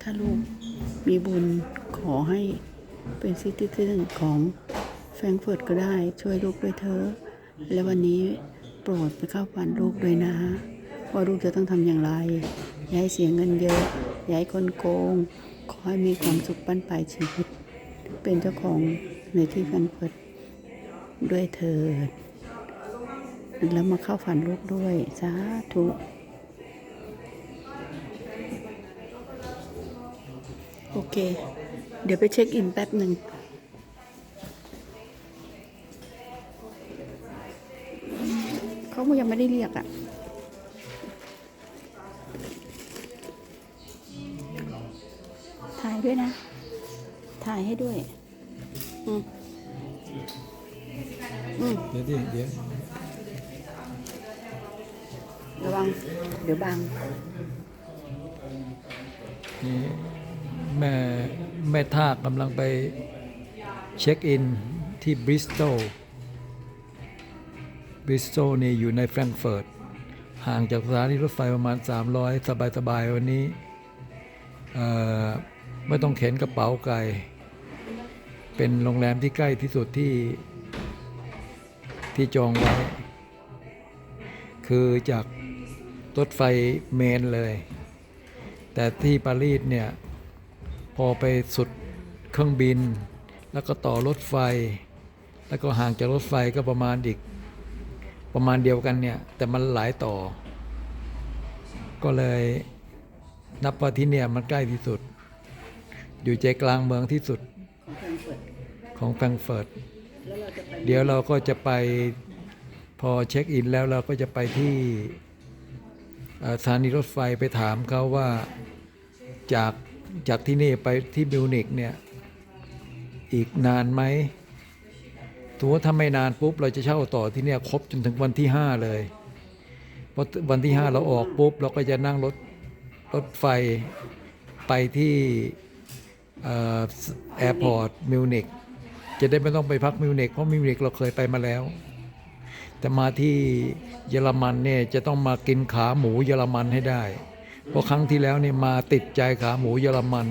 ถ้าลูกมีบุญขอให้เป็นซิติเซนของแฟรงเฟิร์ตก็ได้ช่วยลูกด้วยเถอะและวันนี้โปรดไปเข้าฝันลูกด้วยนะว่าลูกจะต้องทำอย่างไรย่าให้เสียเงินเยอะย่าให้คนโกง ขอให้มีความสุขปั้นปลายชีวิต เป็นเจ้าของในที่แฟรงเฟิร์ตด้วยเถิดแล้วมาเข้าฝันลูกด้วยสาธุ โอเค เดี๋ยวไปเช็คอินแป๊บหนึ่งเขายังไม่ได้เรียกอะ่ะถ่ายด้วยนะ ถ่ายให้ด้วย อืมอืมเดี๋ยวดิเดี๋ยวระวัง เดี๋ยวบังนี่ แม่แม่ทากกำลังไปเช็คอินที่บริสตอลบริสตอลนี่อยู่ในแฟรงก์เฟิร์ตห่างจากสถานีรถไฟประมาณ 300 สบายๆวันนี้ ไม่ต้องเข็นกระเป๋าไกล เป็นโรงแรมที่ใกล้ที่สุดที่ที่จองไว้ คือจากรถไฟเมนเลย แต่ที่ปารีสเนี่ย อไปสุดเครื่องบิน แล้วก็ต่อรถไฟ แล้วก็ห่างจากรถไฟก็ประมาณอีกประมาณเดียวกันเนี่ย แต่มันหลายต่อ ก็เลยนับว่าที่เนี่ยมันใกล้ที่สุด อยู่ใจกลางเมืองที่สุดของแฟรงเฟิร์ตของแฟรงเฟิร์ตแล้วเดี๋ยวเราก็จะไปพอเช็คอินแล้วเราก็จะไปที่สถานีรถไฟไปถามเขาว่าจาก จากที่นี่ไปที่มิวนิกเนี่ยอีกนานไหมถือว่าถ้าไม่นานปุ๊บเราจะเช่าต่อที่เนี่ยครบจนถึงวันที่ 5 เลยเพราะวันที่ 5 เราออกปุ๊บเราก็จะนั่งรถรถไฟไปที่แอร์พอร์ตมิวนิกจะได้ไม่ต้องไปพักมิวนิกเพราะมิวนิกเราเคยไปมาแล้ว แต่มาที่เยอรมันเนี่ยจะต้องมากินขาหมูเยอรมันให้ได้ เพราะครั้งที่แล้วเนี่ยมาติดใจขาหมูเยอรมัน